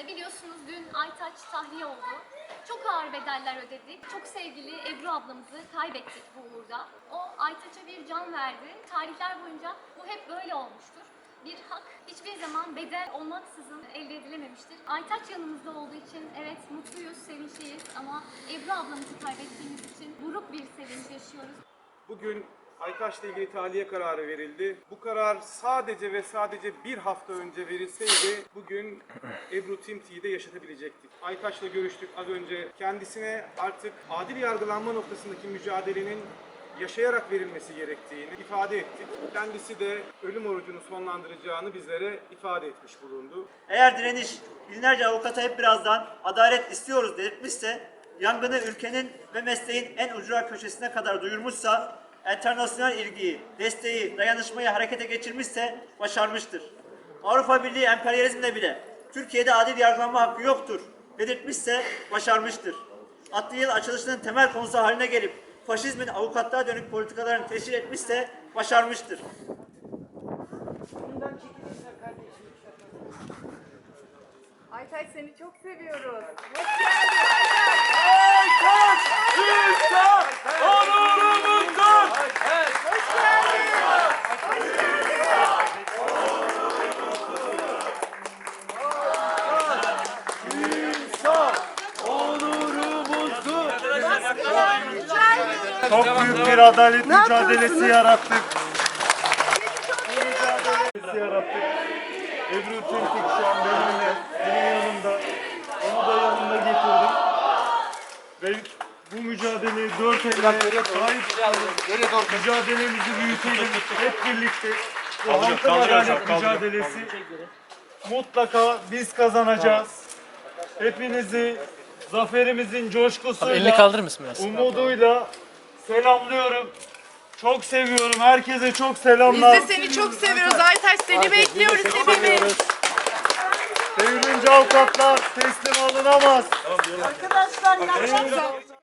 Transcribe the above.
Ee, biliyorsunuz dün Aytaç tahliye oldu. Çok ağır bedeller ödedik. Çok sevgili Ebru ablamızı kaybettik bu uğurda. O Aytaç'a bir can verdi. Tarihler boyunca bu hep böyle olmuştur. Bir hak hiçbir zaman bedel olmaksızın elde edilememiştir. Aytaç yanımızda olduğu için evet mutluyuz, sevinçliyiz ama Ebru ablamızı kaybettiğimiz için buruk bir sevinç yaşıyoruz. Bugün Aytaş'la ilgili tahliye kararı verildi. Bu karar sadece ve sadece bir hafta önce verilseydi bugün Ebru Timti'yi de yaşatabilecektik. Aytaş'la görüştük az önce. Kendisine artık adil yargılanma noktasındaki mücadelenin yaşayarak verilmesi gerektiğini ifade ettik. Kendisi de ölüm orucunu sonlandıracağını bizlere ifade etmiş bulundu. Eğer direniş binlerce avukata hep birazdan adalet istiyoruz delirtmişse, yangını ülkenin ve mesleğin en ucra köşesine kadar duyurmuşsa, internasyonel ilgiyi, desteği, dayanışmayı harekete geçirmişse başarmıştır. Avrupa Birliği emperyalizmle bile Türkiye'de adil yargılanma hakkı yoktur dedirtmişse başarmıştır. Atlı yıl açılışının temel konusu haline gelip faşizmin avukatlığa dönük politikalarını teşhir etmişse başarmıştır. Aytaç seni çok seviyoruz. Hoş geldin Aytaç. Hoş geldin. Hoş geldin. Çok büyük bir adalet mücadelesi yarattık. Mücadelesi yarattık. Ebru Tülkük şu an benimle, benim yanımda. Onu da yanımda getirdim. Ve bu mücadeleyi dört elle sahip. Mücadelemizi büyütelim. Hep birlikte. Bu halkın adalet mücadelesi. Mutlaka biz kazanacağız. Hepinizi zaferimizin coşkusuyla Elini kaldırır mısın biraz? umuduyla selamlıyorum. Çok seviyorum. Herkese çok Biz selamlar. de seni çok seviyoruz Aytaç. Seni bekliyoruz hepimiz. Devrimci avukatlar teslim alınamaz. Arkadaşlar iyi akşamlar.